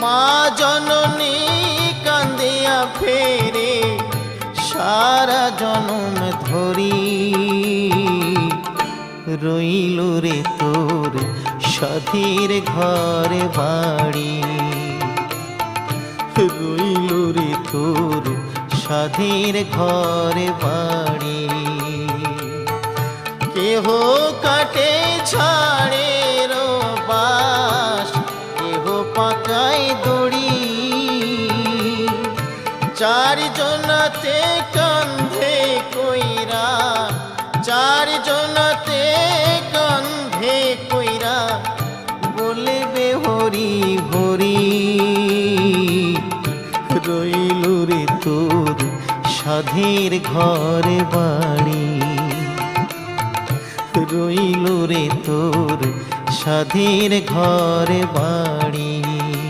মা জননী কান্দিয়া ফেরে, সারা জনম ধরি। রইল রে তোর সাথীর ঘরে বাড়ি। রইল রে তোর সাধীর ঘরে বাড়ি। কেহ কাটে ছাড়ে চারজনাতে কান্ধে কইরা, চারজনাতে কান্ধে কইরা বলবে হরি হরি, রইল রে তোর সাধের ঘরে বাড়ি। রইল রে তোর সাধের ঘরে বাড়ি।